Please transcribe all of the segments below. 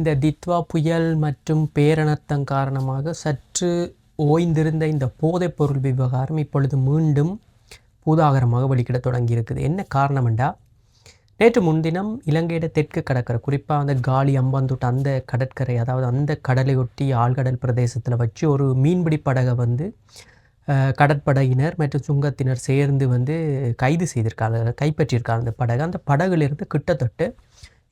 இந்த தித்வா புயல் மற்றும் பேரணத்தம் காரணமாக சற்று ஓய்ந்திருந்த இந்த போதைப்பொருள் விவகாரம் இப்பொழுது மீண்டும் பூதாகரமாக வெளிக்கிட தொடங்கியிருக்குது. என்ன காரணம்டா நேற்று முன்தினம் இலங்கையோட தெற்கு கடற்கரை குறிப்பாக அந்த காலி அம்பாந்தோட்ட அந்த கடற்கரை அதாவது அந்த கடலையொட்டி ஆழ்கடல் பிரதேசத்தில் வச்சு ஒரு மீன்பிடி படகை வந்து கடற்படையினர் மற்றும் சுங்கத்தினர் சேர்ந்து வந்து கைது செய்திருக்காங்க கைப்பற்றியிருக்காங்க அந்த படகு. அந்த படகுலேருந்து கிட்டத்தட்ட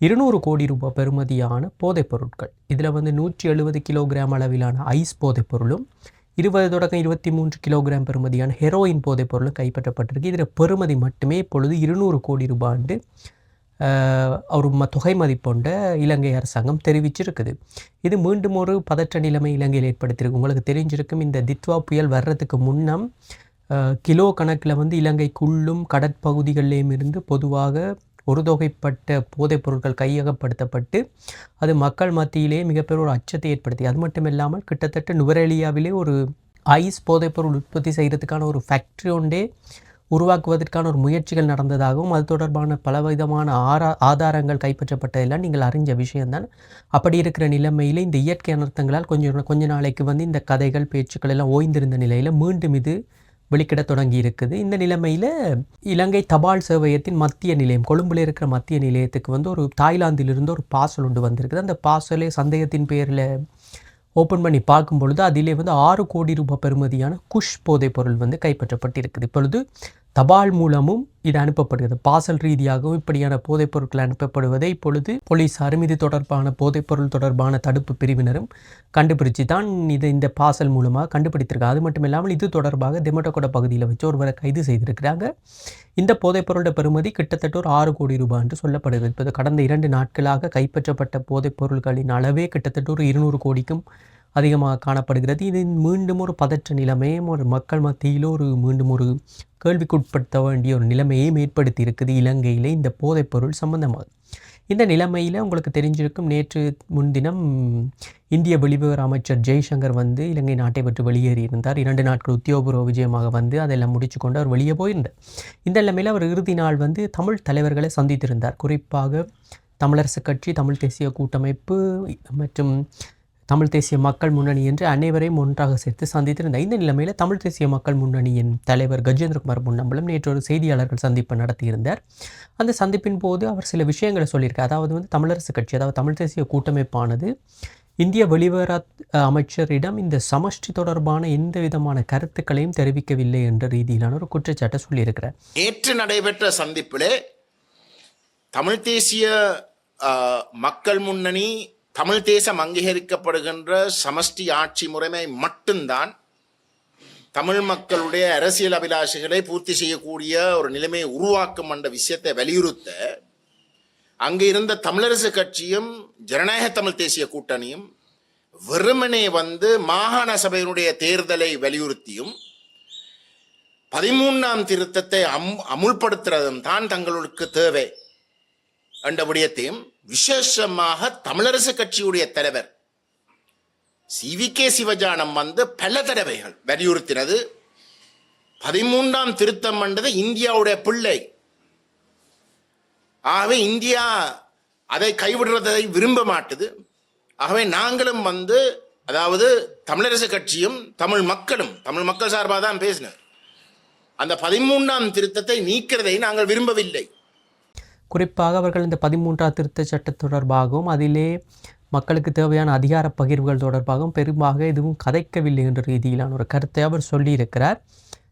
இருநூறு கோடி ரூபாய் பெறுமதியான போதைப் பொருட்கள். இதில் வந்து நூற்றி எழுபது கிலோகிராம் அளவிலான ஐஸ் போதைப் பொருளும் இருபது தொடக்கம் இருபத்தி மூன்று கிலோகிராம் பெறுமதியான ஹெரோயின் போதைப் பொருளும் கைப்பற்றப்பட்டிருக்கு. இதில் பெறுமதி மட்டுமே இப்பொழுது இருநூறு கோடி ரூபாண்டு ஆஹ், ஒரு ம தொகை மதிப்பொண்ட இலங்கை அரசாங்கம் தெரிவிச்சிருக்குது. இது மீண்டும் ஒரு பதற்ற நிலைமை இலங்கையில் ஏற்படுத்தியிருக்கு. உங்களுக்கு தெரிஞ்சிருக்கும் இந்த தித்வா புயல் வர்றதுக்கு முன்னம் கிலோ கணக்கில் வந்து இலங்கைக்குள்ளும் கடற்பகுதிகளிலேயும் இருந்து பொதுவாக ஒரு தொகைப்பட்ட போதைப் பொருட்கள் கையகப்படுத்தப்பட்டு அது மக்கள் மத்தியிலே மிகப்பெரிய ஒரு அச்சத்தை ஏற்படுத்தி அது மட்டும் இல்லாமல் கிட்டத்தட்ட நுவரேலியாவிலே ஒரு ஐஸ் போதைப்பொருள் உற்பத்தி செய்கிறதுக்கான ஒரு ஃபேக்ட்ரி ஒன்றே உருவாக்குவதற்கான ஒரு முயற்சிகள் நடந்ததாகவும் அது தொடர்பான பலவிதமான ஆரா ஆதாரங்கள் கைப்பற்றப்பட்டதெல்லாம் நீங்கள் அறிஞ்ச விஷயம்தான். அப்படி இருக்கிற நிலைமையில் இந்த இயற்கை அனர்த்தங்களால் கொஞ்சம் கொஞ்ச நாளைக்கு வந்து இந்த கதைகள் பேச்சுக்கள் எல்லாம் ஓய்ந்திருந்த நிலையில் மீண்டும் இது வெளிக்கிட தொடங்கி இருக்குது இந்த நிலைமையில் இலங்கை தபால் சேவையத்தின் மத்திய நிலையம் கொழும்புல இருக்கிற மத்திய நிலையத்துக்கு வந்து ஒரு தாய்லாந்திலிருந்து ஒரு பார்சல் ஒன்று வந்திருக்குது. அந்த பார்சலே சந்தேகத்தின் பேரில் ஓப்பன் பண்ணி பார்க்கும் பொழுது அதிலே வந்து ஆறு கோடி ரூபாய் பெறுமதியான குஷ் போதைப் பொருள் வந்து கைப்பற்றப்பட்டிருக்குது. இப்பொழுது தபால் மூலமும் இது அனுப்பப்படுகிறது. பாசல் ரீதியாகவும் இப்படியான போதைப் பொருட்கள் அனுப்பப்படுவதை இப்பொழுது போலீசாரும் இது தொடர்பான போதைப்பொருள் தொடர்பான தடுப்பு பிரிவினரும் கண்டுபிடிச்சு தான் இதை இந்த பாசல் மூலமாக கண்டுபிடித்திருக்காங்க. அது மட்டும் இல்லாமல் இது தொடர்பாக தெமட்டகொட பகுதியில் வச்சு ஒருவரை கைது செய்திருக்கிறாங்க. இந்த போதைப்பொருளோட பெறுமதி கிட்டத்தட்ட ஒரு ஆறு கோடி ரூபாய் என்று சொல்லப்படுகிறது. இப்போது கடந்த இரண்டு நாட்களாக கைப்பற்றப்பட்ட போதைப் பொருட்களின் அளவே கிட்டத்தட்ட ஒரு இருநூறு கோடிக்கும் அதிகமாக காணப்படுகிறது. இது மீண்டும் ஒரு பதற்ற நிலைமையும் ஒரு மக்கள் மத்தியில் ஒரு மீண்டும் ஒரு கேள்விக்குட்படுத்த வேண்டிய ஒரு நிலைமையையும் ஏற்படுத்தி இருக்குது இலங்கையிலே இந்த போதைப்பொருள் சம்பந்தமாக. இந்த நிலைமையில் உங்களுக்கு தெரிஞ்சிருக்கும் நேற்று முன்தினம் இந்திய வெளிவிவர அமைச்சர் ஜெய்சங்கர் வந்து இலங்கை நாட்டை விட்டு வெளியேறியிருந்தார் இரண்டு நாட்கள் உத்தியோகபூர்வ விஜயமாக வந்து அதெல்லாம் முடிச்சு கொண்டு அவர் வெளியே போயிருந்தார். இந்த நிலைமையில் அவர் இறுதி நாள் வந்து தமிழ் தலைவர்களை சந்தித்திருந்தார். குறிப்பாக தமிழரசு கட்சி தமிழ் தேசிய கூட்டமைப்பு மற்றும் தமிழ் தேசிய மக்கள் முன்னணி என்று அனைவரையும் ஒன்றாக சேர்த்து சந்தித்திருந்த இந்த நிலைமையில் தமிழ் தேசிய மக்கள் முன்னணியின் தலைவர் கஜேந்திரகுமார் பொன்னம்பலம் நேற்று ஒரு செய்தியாளர்கள் சந்திப்பு நடத்தியிருந்தார். அந்த சந்திப்பின் போது அவர் சில விஷயங்களை சொல்லியிருக்கார். அதாவது வந்து தமிழரசு கட்சி அதாவது தமிழ் தேசிய கூட்டமைப்பானது இந்திய வெளிவர அமைச்சரிடம் இந்த சமஷ்டி தொடர்பான எந்த விதமான கருத்துக்களையும் தெரிவிக்கவில்லை என்ற ரீதியிலான ஒரு குற்றச்சாட்டை சொல்லியிருக்கிறார். நேற்று நடைபெற்ற சந்திப்பிலே தமிழ் தேசிய மக்கள் முன்னணி தமிழ் தேசம் அங்கீகரிக்கப்படுகின்ற சமஷ்டி ஆட்சி முறைமை மட்டும்தான் தமிழ் மக்களுடைய அரசியல் அபிலாஷைகளை பூர்த்தி செய்யக்கூடிய ஒரு நிலைமையை உருவாக்கும் என்ற விஷயத்தை வலியுறுத்த அங்கு இருந்த தமிழரசு கட்சியும் ஜனநாயக தமிழ் தேசிய கூட்டணியும் வெறுமனே வந்து மாகாண சபையினுடைய தேர்தலை வலியுறுத்தியும் பதிமூன்றாம் திருத்தத்தை அம் அமுல்படுத்துறதும் தான் தங்களுக்கு தேவை என்ற விடயத்தையும் விசேஷமாக தமிழரசு கட்சியுடைய தலைவர் சி வி கே சிவஜானம் வந்து பல தடவைகள் வலியுறுத்தினது. பதிமூன்றாம் திருத்தம் என்றது இந்தியாவுடைய பிள்ளை. ஆகவே இந்தியா அதை கைவிடுறதை விரும்ப மாட்டுது. ஆகவே நாங்களும் வந்து அதாவது தமிழரசு கட்சியும் தமிழ் மக்களும் தமிழ் மக்கள் சார்பாக தான் பேசினர் அந்த பதிமூன்றாம் திருத்தத்தை நீக்கிறதை நாங்கள் விரும்பவில்லை. குறிப்பாக அவர்கள் இந்த பதிமூன்றாம் திருத்த சட்டம் தொடர்பாகவும் அதிலே மக்களுக்கு தேவையான அதிகார பகிர்வுகள் தொடர்பாகவும் பெரும்பாக எதுவும் கதைக்கவில்லை என்ற ரீதியிலான ஒரு கருத்தை அவர் சொல்லியிருக்கிறார்.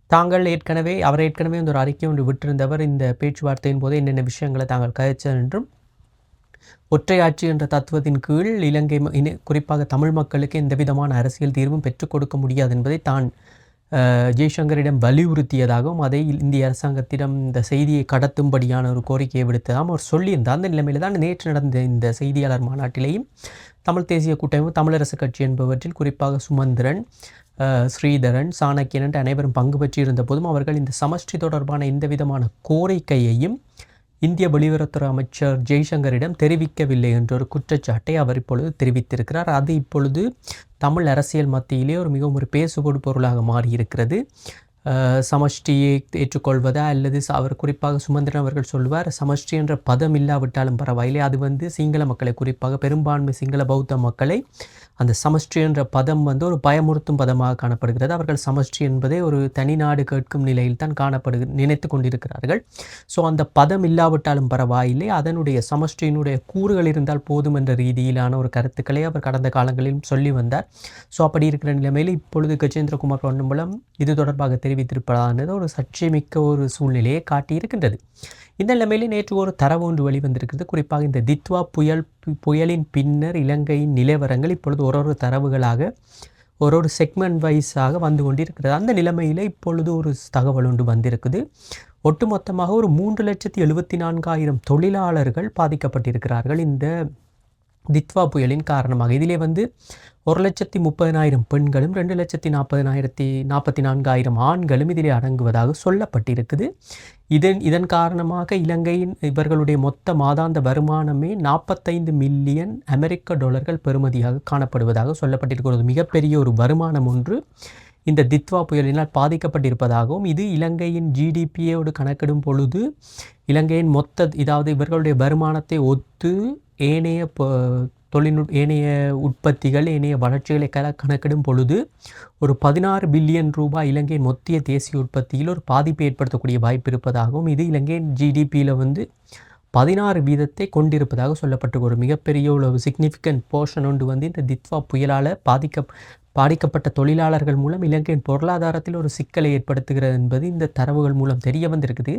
தாங்கள் ஏற்கனவே அவர் ஏற்கனவே இந்த ஒரு அறிக்கை ஒன்று விட்டிருந்தவர். இந்த பேச்சுவார்த்தையின் போது என்னென்ன விஷயங்களை தாங்கள் கதைச்சர் என்றும் ஒற்றையாட்சி என்ற தத்துவத்தின் கீழ் இலங்கை குறிப்பாக தமிழ் மக்களுக்கு எந்த விதமான அரசியல் தீர்வும் பெற்றுக் கொடுக்க முடியாது என்பதை தான் ஜெய்சங்கரிடம் வலியுறுத்தியதாகவும் அதை இந்திய அரசாங்கத்திடம் இந்த செய்தியை கடத்தும்படியான ஒரு கோரிக்கையை விடுத்ததாகவும் அவர் சொல்லியிருந்தார். அந்த நிலைமையில் தான் நேற்று நடந்த இந்த செய்தியாளர் மாநாட்டிலேயும் தமிழ் தேசிய கூட்டமைப்பு தமிழரசு கட்சி என்பவற்றில் குறிப்பாக சுமந்திரன் ஸ்ரீதரன் சாணக்கியன் என்று அனைவரும் பங்கு பெற்றிருந்த போதும் அவர்கள் இந்த சமஷ்டி தொடர்பான எந்த விதமான கோரிக்கையையும் இந்திய வெளியுறவுத்துறை அமைச்சர் ஜெய்சங்கரிடம் தெரிவிக்கவில்லை என்ற ஒரு குற்றச்சாட்டை அவர் இப்பொழுது தெரிவித்திருக்கிறார். அது இப்பொழுது தமிழ் அரசியல் மத்தியிலே ஒரு மிகவும் ஒரு பேசுபொடு பொருளாக மாறியிருக்கிறது. சமஷ்டியை ஏற்றுக்கொள்வதா அல்லது அவர் குறிப்பாக சுமந்திரன் அவர்கள் சொல்வார் சமஷ்டி என்ற பதம் இல்லாவிட்டாலும் பரவாயில்லை. அது வந்து சிங்கள மக்களை குறிப்பாக பெரும்பான்மை சிங்கள பௌத்த மக்களை அந்த சமஷ்டி என்ற பதம் வந்து ஒரு பயமுறுத்தும் பதமாக காணப்படுகிறது. அவர்கள் சமஷ்டி என்பதை ஒரு தனி நாடு கேட்கும் நிலையில் தான் காணப்படு நினைத்து கொண்டிருக்கிறார்கள். ஸோ அந்த பதம் இல்லாவிட்டாலும் பரவாயில்லை. அதனுடைய சமஷ்டியினுடைய கூறுகள் இருந்தால் போதும் என்ற ரீதியிலான ஒரு கருத்துக்களை அவர் கடந்த காலங்களில் சொல்லி வந்தார். ஸோ அப்படி இருக்கிற நிலைமையில் இப்பொழுது கஜேந்திரகுமார் பொன்னம்பலம் இது தொடர்பாக தெரிவித்திருப்பதானது ஒரு சர்ச்சைமிக்க ஒரு சூழ்நிலையை காட்டியிருக்கின்றது. இந்த நிலைமையில் நேற்று ஒரு தரவு ஒன்று வெளிவந்திருக்கிறது. குறிப்பாக இந்த தித்வா புயல் புயலின் பின்னர் இலங்கையின் நிலவரங்கள் இப்பொழுது ஒரு ஒரு தரவுகளாக ஒரு ஒரு செக்மெண்ட் வைஸாக வந்து கொண்டிருக்கிறது. அந்த நிலைமையில் இப்பொழுது ஒரு தகவல் ஒன்று வந்திருக்குது. ஒட்டுமொத்தமாக ஒரு மூன்று லட்சத்தி எழுபத்தி நான்காயிரம் தொழிலாளர்கள் பாதிக்கப்பட்டிருக்கிறார்கள். இந்த தித்வா புயலின் காரணமாக. இதிலே வந்து ஒரு லட்சத்தி முப்பதினாயிரம் பெண்களும் ரெண்டு லட்சத்தி நாற்பதினாயிரத்தி நாற்பத்தி நான்காயிரம் ஆண்களும் இதிலே அடங்குவதாக சொல்லப்பட்டிருக்குது. இதன் இதன் காரணமாக இலங்கையின் இவர்களுடைய மொத்த மாதாந்த வருமானமே நாற்பத்தைந்து மில்லியன் அமெரிக்க டாலர்கள் பெறுமதியாக காணப்படுவதாக சொல்லப்பட்டிருக்கிறது. மிகப்பெரிய ஒரு வருமானம் ஒன்று இந்த தித்வா புயலினால் பாதிக்கப்பட்டிருப்பதாகவும் இது இலங்கையின் ஜிடிபியோடு கணக்கிடும் பொழுது இலங்கையின் மொத்த இதாவது இவர்களுடைய வருமானத்தை ஒத்து ஏனைய ப- தொழில்நுட் ஏனைய உற்பத்திகள் ஏனைய வளர்ச்சிகளை கல கணக்கிடும் பொழுது ஒரு பதினாறு பில்லியன் ரூபாய் இலங்கையின் மொத்திய தேசிய உற்பத்தியில் ஒரு பாதிப்பை ஏற்படுத்தக்கூடிய வாய்ப்பு இருப்பதாகவும் இது இலங்கையின் ஜிடிபியில் வந்து பதினாறு வீதத்தை கொண்டிருப்பதாக சொல்லப்பட்டு ஒரு மிகப்பெரிய ஒரு சிக்னிஃபிகண்ட் போர்ஷன் ஒன்று வந்து இந்த தித்வா புயலால் பாதிக்க பாதிக்கப்பட்ட தொழிலாளர்கள் மூலம் இலங்கையின் பொருளாதாரத்தில் ஒரு சிக்கலை ஏற்படுத்துகிறது என்பது இந்த தரவுகள் மூலம் தெரிய வந்திருக்குது.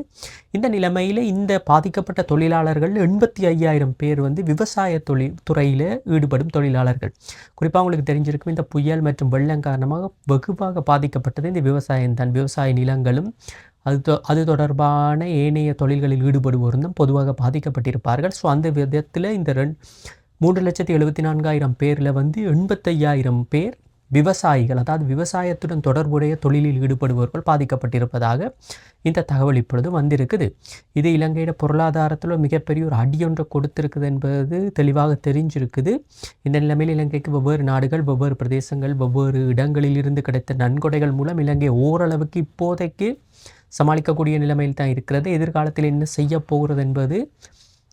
இந்த நிலைமையில் இந்த பாதிக்கப்பட்ட தொழிலாளர்கள் எண்பத்தி ஐயாயிரம் பேர் வந்து விவசாய தொழில் துறையில் ஈடுபடும் தொழிலாளர்கள். குறிப்பாக உங்களுக்கு தெரிஞ்சிருக்கும் இந்த புயல் மற்றும் வெள்ளம் காரணமாக வெகுவாக பாதிக்கப்பட்டது இந்த விவசாயம் தான். விவசாய நிலங்களும் அது தொ- அது தொடர்பான ஏனைய தொழில்களில் ஈடுபடுவோரும் தான் பொதுவாக பாதிக்கப்பட்டிருப்பார்கள். ஸோ அந்த விதத்தில் இந்த ரெண் மூன்று லட்சத்தி எழுபத்தி நான்காயிரம் பேரில் வந்து எண்பத்தையாயிரம் பேர் விவசாயிகள் அதாவது விவசாயத்துடன் தொடர்புடைய தொழிலில் ஈடுபடுபவர்கள் பாதிக்கப்பட்டிருப்பதாக இந்த தகவல் இப்பொழுது வந்திருக்குது. இது இலங்கையோட பொருளாதாரத்தில் மிகப்பெரிய ஒரு அடியொன்றை கொடுத்திருக்குது என்பது தெளிவாக தெரிஞ்சிருக்குது. இந்த நிலைமையில் இலங்கைக்கு வெவ்வேறு நாடுகள் வெவ்வேறு பிரதேசங்கள் வெவ்வேறு இடங்களில் இருந்து கிடைத்த நன்கொடைகள் மூலம் இலங்கை ஓரளவுக்கு இப்போதைக்கு சமாளிக்கக்கூடிய நிலைமையில் தான் இருக்கிறது. எதிர்காலத்தில் என்ன செய்ய போகிறது என்பது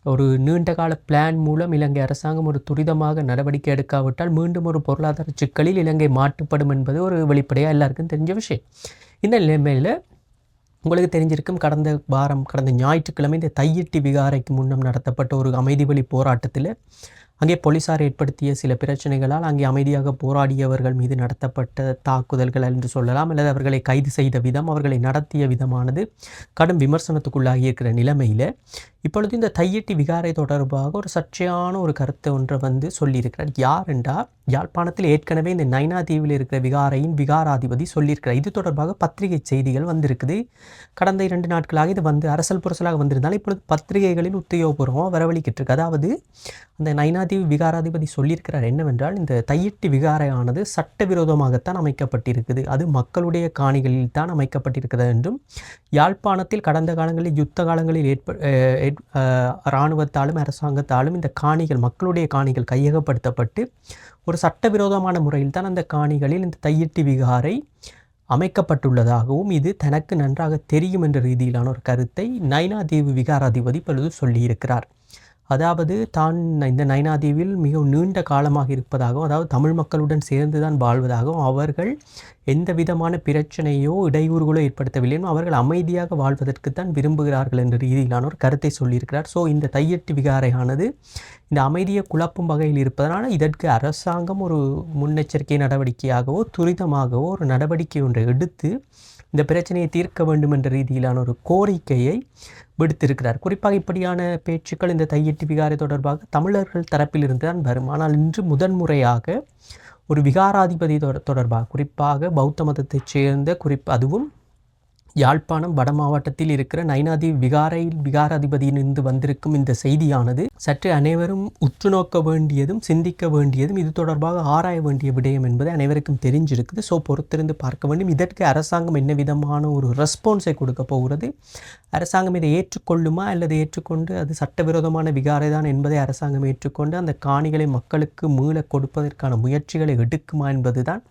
ஒரு நீண்ட கால பிளான் மூலம் இலங்கை அரசாங்கம் ஒரு துரிதமாக நடவடிக்கை எடுக்காவிட்டால் மீண்டும் ஒரு பொருளாதார சிக்கலில் இலங்கை மாட்டுப்படும் என்பது ஒரு வெளிப்படையாக எல்லாருக்கும் தெரிஞ்ச விஷயம். இந்த நிலைமையில் உங்களுக்கு தெரிஞ்சிருக்கும் கடந்த வாரம் கடந்த ஞாயிற்றுக்கிழமை இந்த தையிட்டி விகாரைக்கு முன்னம் நடத்தப்பட்ட ஒரு அமைதி வழி போராட்டத்தில் அங்கே போலீசார் ஏற்படுத்திய சில பிரச்சனைகளால் அங்கே அமைதியாக போராடியவர்கள் மீது நடத்தப்பட்ட தாக்குதல்கள் என்று சொல்லலாம் அல்லது அவர்களை கைது செய்த விதம் அவர்களை நடத்திய விதமானது கடும் விமர்சனத்துக்குள்ளாகி இருக்கிற நிலைமையில் இப்பொழுது இந்த தையெட்டி விகாரை தொடர்பாக ஒரு சர்ச்சையான ஒரு கருத்தை ஒன்றை வந்து சொல்லியிருக்கிறார். யார் என்றால் யாழ்ப்பாணத்தில் ஏற்கனவே இந்த நைனா தீவில் இருக்கிற விகாரையின் விகாராதிபதி சொல்லியிருக்கிறார். இது தொடர்பாக பத்திரிகை செய்திகள் வந்திருக்குது. கடந்த இரண்டு நாட்களாக இது வந்து அரசல் புரசலாக வந்திருந்தாலும் இப்பொழுது பத்திரிகைகளில் உத்தியோகபூர்வமாக வரவழைக்கிட்டு இருக்கு அதாவது அந்த நைனாதீவு விகாராதிபதி சொல்லியிருக்கிறார் என்னவென்றால் இந்த தையிட்டி விகாரையானது சட்டவிரோதமாகத்தான் அமைக்கப்பட்டிருக்குது. அது மக்களுடைய காணிகளில் தான் அமைக்கப்பட்டிருக்கிறது என்றும் யாழ்ப்பாணத்தில் கடந்த காலங்களில் யுத்த காலங்களில் ஏற்ப இராணுவத்தாலும் அரசாங்கத்தாலும் இந்த காணிகள் மக்களுடைய காணிகள் கையகப்படுத்தப்பட்டு ஒரு சட்டவிரோதமான முறையில் தான் அந்த காணிகளில் இந்த தையிட்டி விகாரை அமைக்கப்பட்டுள்ளதாகவும் இது தனக்கு நன்றாக தெரியும் என்ற ரீதியிலான ஒரு கருத்தை நைனா தீவு விகாராதிபதி இப்பொழுது சொல்லியிருக்கிறார். அதாவது தான் இந்த நைனாதீவில் மிகவும் நீண்ட காலமாக இருப்பதாகவும் அதாவது தமிழ் மக்களுடன் சேர்ந்து தான் வாழ்வதாகவும் அவர்கள் எந்த விதமான பிரச்சனையோ இடையூறுகளோ ஏற்படுத்தவில்லையும் அவர்கள் அமைதியாக வாழ்வதற்கு தான் விரும்புகிறார்கள் என்ற ரீதியிலான ஒரு கருத்தை சொல்லியிருக்கிறார். ஸோ இந்த தையட்டு விகாரையானது இந்த அமைதியை குழப்பும் வகையில் இருப்பதனால் இதற்கு அரசாங்கம் ஒரு முன்னெச்சரிக்கை நடவடிக்கையாகவோ துரிதமாகவோ ஒரு நடவடிக்கை ஒன்றை எடுத்து இந்த பிரச்சனையை தீர்க்க வேண்டும் என்ற ரீதியிலான ஒரு கோரிக்கையை விடுத்திருக்கிறார். குறிப்பாக இப்படியான பேச்சுக்கள் இந்த தையெட்டு விகாரை தொடர்பாக தமிழர்கள் தரப்பிலிருந்து தான் வரும். ஆனால் இன்று முதன்முறையாக ஒரு விகாராதிபதி தொடர்பாக குறிப்பாக பௌத்த மதத்தைச் சேர்ந்த குறிப் அதுவும் யாழ்ப்பாணம் வட மாவட்டத்தில் இருக்கிற நைனாதி விகாரையில் விகாராதிபதியிலிருந்து வந்திருக்கும் இந்த செய்தியானது சற்று அனைவரும் உற்று நோக்க வேண்டியதும் சிந்திக்க வேண்டியதும் இது தொடர்பாக ஆராய வேண்டிய விடயம் என்பது அனைவருக்கும் தெரிஞ்சிருக்குது. ஸோ பொறுத்திருந்து பார்க்க வேண்டும். இதற்கு அரசாங்கம் என்ன விதமான ஒரு ரெஸ்பான்ஸை கொடுக்க போகிறது? அரசாங்கம் இதை ஏற்றுக்கொள்ளுமா? அல்லது ஏற்றுக்கொண்டு அது சட்டவிரோதமான விகாரை தான் என்பதை அரசாங்கம் ஏற்றுக்கொண்டு அந்த காணிகளை மக்களுக்கு மீள கொடுப்பதற்கான முயற்சிகளை எடுக்குமா என்பதுதான்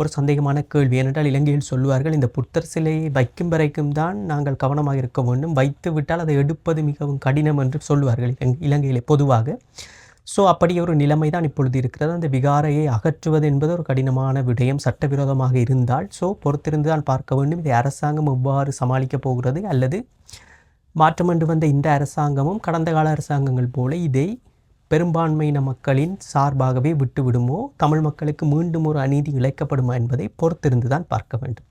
ஒரு சந்தேகமான கேள்வி. ஏனென்றால் இலங்கையில் சொல்லுவார்கள் இந்த புத்தர் சிலையை வைக்கும் வரைக்கும் தான் நாங்கள் கவனமாக இருக்க வேண்டும். வைத்து விட்டால் அதை எடுப்பது மிகவும் கடினம் என்று சொல்லுவார்கள் இலங்- இலங்கையிலே பொதுவாக. ஸோ அப்படி ஒரு நிலைமை தான் இப்பொழுது இருக்கிறது. அந்த விகாரையை அகற்றுவது என்பது ஒரு கடினமான விடயம் சட்டவிரோதமாக இருந்தால். ஸோ பொறுத்திருந்து தான் பார்க்க வேண்டும். இதை அரசாங்கம் எவ்வாறு சமாளிக்கப் போகிறது அல்லது மாற்றமண்டு வந்த இந்த அரசாங்கமும் கடந்த கால அரசாங்கங்கள் போல இதை பெரும்பான்மையின மக்களின் சார்பாகவே விட்டுவிடுமோ? தமிழ் மக்களுக்கு மீண்டும் ஒரு அநீதி இழைக்கப்படுமா என்பதை பொறுத்திருந்து தான் பார்க்க வேண்டும்.